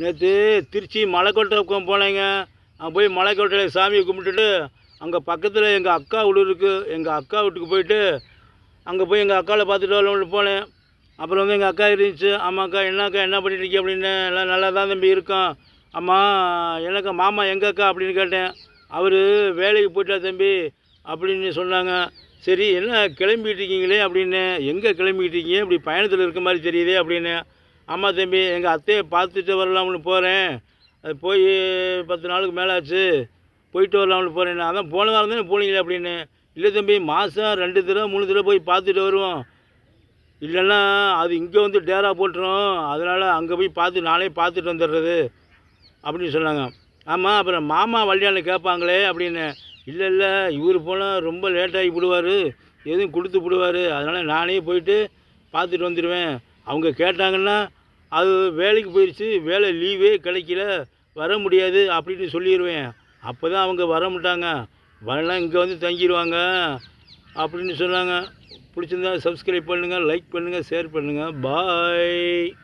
நேற்று திருச்சி மலைக்கோட்டை பக்கம் போனேங்க. நான் போய் மலைக்கோட்டையில் சாமியை கும்பிட்டுட்டு அங்கே பக்கத்தில் எங்கள் அக்கா வீடு இருக்குது எங்கள் அக்கா வீட்டுக்கு போயிட்டு அங்கே போய் எங்கள் அக்காவை பார்த்துட்டு வரலாம்னு போனேன். அப்புறம் வந்து எங்கள் அக்கா இருந்துச்சு. ஆமாக்கா என்னக்கா என்ன பண்ணிட்டு இருக்கீங்க? அப்படின்னு எல்லாம் நல்லா தான் தம்பி இருக்கோம் அம்மா எனக்கா மாமா எங்கக்கா? அப்படின்னு கேட்டேன். அவர் வேலைக்கு போயிட்டா தம்பி அப்படின்னு சொன்னாங்க. சரி என்ன கிளம்பிட்டு இருக்கீங்களே? அப்படின்னு எங்கே கிளம்பிட்டு இருக்கீங்க? இப்படி பயணத்தில் இருக்க மாதிரி தெரியுதே அப்படின்னு ஆமாம் தம்பி எங்கள் அத்தையை பார்த்துட்டு வரலாம்னு போகிறேன் அது போய் பத்து நாளுக்கு மேலே ஆச்சு போயிட்டு வரலாம்னு போகிறேன் அதான் போன வாரம் தானே போனீங்களே அப்படின்னு. இல்லை தம்பி மாதம் ரெண்டு தடவை மூணு தடவை போய் பார்த்துட்டு வருவோம். இல்லைன்னா அது இங்கே வந்து டேரா போட்டுரும். அதனால் அங்கே போய் பார்த்து நானே பார்த்துட்டு வந்துடுறது அப்படின்னு சொன்னாங்க. ஆமாம் அப்புறம் மாமா வழியான்னு கேட்பாங்களே அப்படின்னு. இல்லை இல்லை இவர் போனால் ரொம்ப லேட்டாகி விடுவார். எதுவும் கொடுத்து விடுவார். அதனால் நானே போயிட்டு பார்த்துட்டு வந்துடுவேன். அவங்க கேட்டாங்கன்னா அது வேலைக்கு போயிடுச்சு வேலை லீவே கிடைக்கல வர முடியாது அப்படின்னு சொல்லிடுவேன் அப்போ தான் அவங்க வர மாட்டாங்க. வரலாம் இங்கே வந்து தங்கிடுவாங்க அப்படின்னு சொன்னாங்க. பிடிச்சிருந்தா சப்ஸ்கிரைப் பண்ணுங்கள் லைக் பண்ணுங்கள் ஷேர் பண்ணுங்கள் பாய்